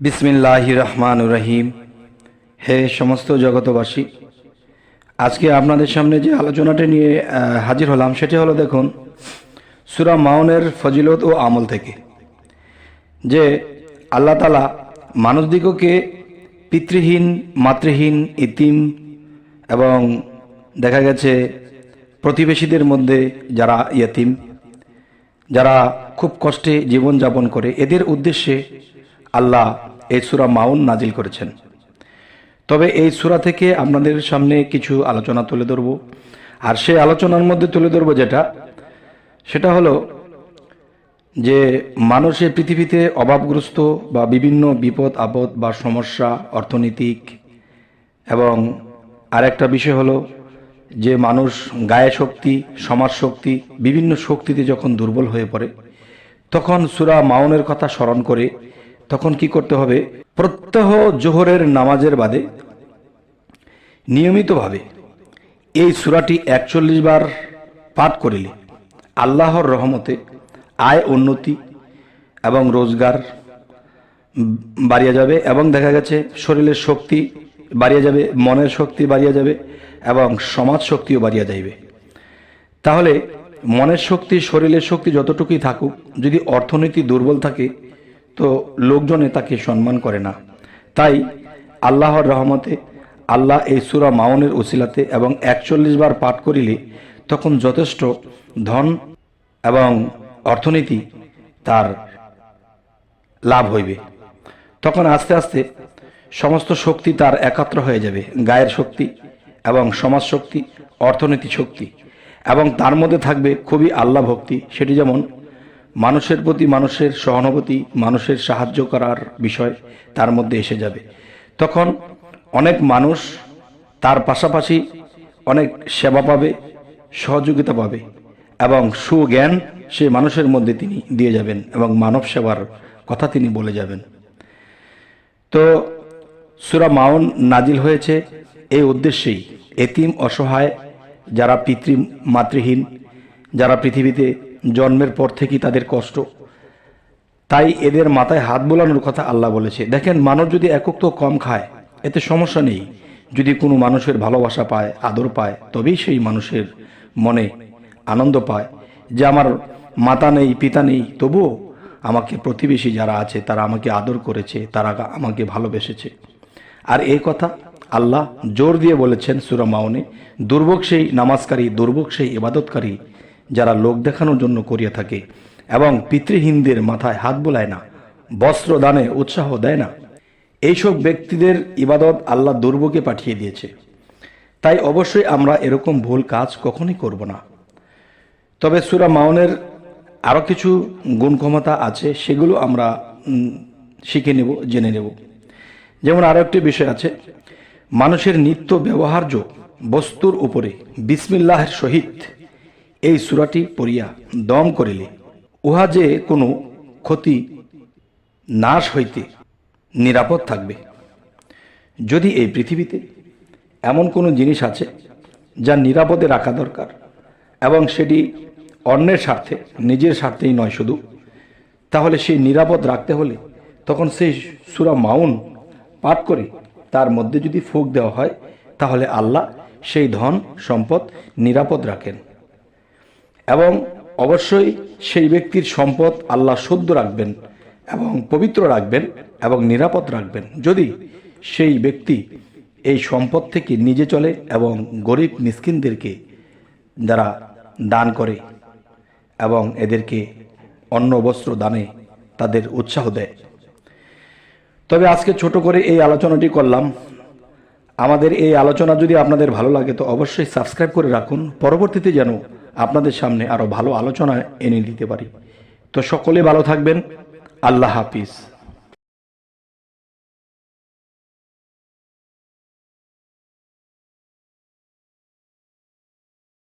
বিসমিল্লাহ রহমান রহিম। হে সমস্ত জগতবাসী আজকে আপনাদের সামনে যে আলোচনাটি নিয়ে হাজির হলাম সেটি হলো দেখুন, সুরা মাউনের ফজিলত ও আমল থেকে। যে আল্লাহ তালা মানুষদিগকে পিতৃহীন, মাতৃহীন, ইতিম এবং দেখা গেছে প্রতিবেশীদের মধ্যে যারা ইয়তিম, যারা খুব কষ্টে জীবনযাপন করে, এদের উদ্দেশ্যে আল্লাহ এই সুরা মাউন নাজিল করেছেন। তবে এই সুরা থেকে আপনাদের সামনে কিছু আলোচনা তুলে ধরব। আর সেই আলোচনার মধ্যে তুলে ধরব যেটা, সেটা হলো যে মানুষের পৃথিবীতে অভাবগ্রস্ত বা বিভিন্ন বিপদ, আপদ বা সমস্যা, অর্থনৈতিক এবং আরেকটা বিষয় হলো যে মানুষ গায়ে শক্তি, সমাজ শক্তি, বিভিন্ন শক্তিতে যখন দুর্বল হয়ে পড়ে, তখন সুরা মাউনের কথা স্মরণ করে তখন কি করতে হবে? প্রত্যহ জোহরের নামাজের বাদে নিয়মিতভাবে এই সুরাটি একচল্লিশ বার পাঠ করিলে আল্লাহর রহমতে আয়, উন্নতি এবং রোজগার বাড়িয়ে যাবে এবং দেখা গেছে শরীরের শক্তি বাড়িয়ে যাবে, মনের শক্তি বাড়িয়ে যাবে এবং সমাজ শক্তিও বাড়িয়ে যাইবে। তাহলে মনের শক্তি, শরীরের শক্তি যতটুকুই থাকুক, যদি অর্থনীতি দুর্বল থাকে তো লোকজনে তাকে সম্মান করে না। তাই আল্লাহর রহমতে আল্লাহ এই সুরা মাউনের উসিলাতে এবং একচল্লিশ বার পাঠ করিলে তখন যথেষ্ট ধন এবং অর্থনীতি তার লাভ হইবে। তখন আস্তে আস্তে সমস্ত শক্তি তার একাত্র হয়ে যাবে, গায়ের শক্তি এবং সমাজ শক্তি অর্থনীতি শক্তি এবং তার মধ্যে থাকবে খুবই আল্লাহ ভক্তি। সেটি যেমন মানুষের প্রতি মানুষের সহানুভূতি, মানুষের সাহায্য করার বিষয় তার মধ্যে এসে যাবে। তখন অনেক মানুষ তার পাশাপাশি অনেক সেবা পাবে, সহযোগিতা পাবে এবং সুজ্ঞান সে মানুষের মধ্যে তিনি দিয়ে যাবেন এবং মানব সেবার কথা তিনি বলে যাবেন। তো সুরা মাউন নাজিল হয়েছে এই উদ্দেশ্যেই। এতিম অসহায়, যারা পিতৃ মাতৃহীন যারা পৃথিবীতে জন্মের পর থেকেই তাদের কষ্ট। তাই এদের মাথায় হাত বোলানোর কথা আল্লাহ বলেছে। দেখেন মানুষ যদি একক তো কম খায়, এতে সমস্যা নেই। যদি কোনো মানুষের ভালোবাসা পায়, আদর পায়, তবেই সেই মানুষের মনে আনন্দ পায় যে আমার মাতা নেই, পিতা নেই, তবুও আমাকে প্রতিবেশী যারা আছে, তারা আমাকে আদর করেছে, তারা আমাকে ভালোবেসেছে। আর এই কথা আল্লাহ জোর দিয়ে বলেছেন সুরা মাউনে দুর্ভোগ সেই নামাজকারী, দুর্ভোগ সেই ইবাদতকারী যারা লোক দেখানোর জন্য করিয়া থাকে এবং পিতৃহীনদের মাথায় হাত বোলায় না বস্ত্র দানে উৎসাহ দেয় না। এইসব ব্যক্তিদের ইবাদত আল্লাহ দুর্ভোগে পাঠিয়ে দিয়েছে। তাই অবশ্যই আমরা এরকম ভুল কাজ কখনই করব না। তবে সুরা মাউনের আরও কিছু গুণ ক্ষমতা আছে, সেগুলো আমরা শিখে নেব, জেনে নেব। যেমন আরও একটি বিষয় আছে, মানুষের নিত্য ব্যবহার্য বস্তুর উপরে বিসমিল্লাহের সহিত এই সুরাটি পড়িয়া দম করিলে, উহা যে কোনো ক্ষতি নাশ হইতে নিরাপদ থাকবে। যদি এই পৃথিবীতে এমন কোনো জিনিস আছে যা নিরাপদে রাখা দরকার এবং সেটি অন্যের স্বার্থে, নিজের স্বার্থেই নয় শুধু, তাহলে সেই নিরাপদ রাখতে হলে তখন সেই সুরা মাউন পাঠ করে তার মধ্যে যদি ফুক দেওয়া হয়, তাহলে আল্লাহ সেই ধন, সম্পদ নিরাপদ রাখেন। এবং অবশ্যই সেই ব্যক্তির সম্পদ আল্লাহ শুদ্ধ রাখবেন এবং পবিত্র রাখবেন এবং নিরাপদ রাখবেন। যদি সেই ব্যক্তি এই সম্পদ থেকে নিজে চলে এবং গরিব মিসকিনদেরকে যারা দান করে এবং এদেরকে অন্ন, বস্ত্র, দানে তাদের উৎসাহ দেয়। তবে আজকে ছোট করে এই আলোচনাটি করলাম। আমাদের এই আলোচনা যদি আপনাদের ভালো লাগে তো অবশ্যই সাবস্ক্রাইব করে রাখুন। পরবর্তীতে যেন আপনাদের সামনে আরও ভালো আলোচনা এনে দিতে পারি। তো সকলে ভালো থাকবেন। আল্লাহ হাফিজ।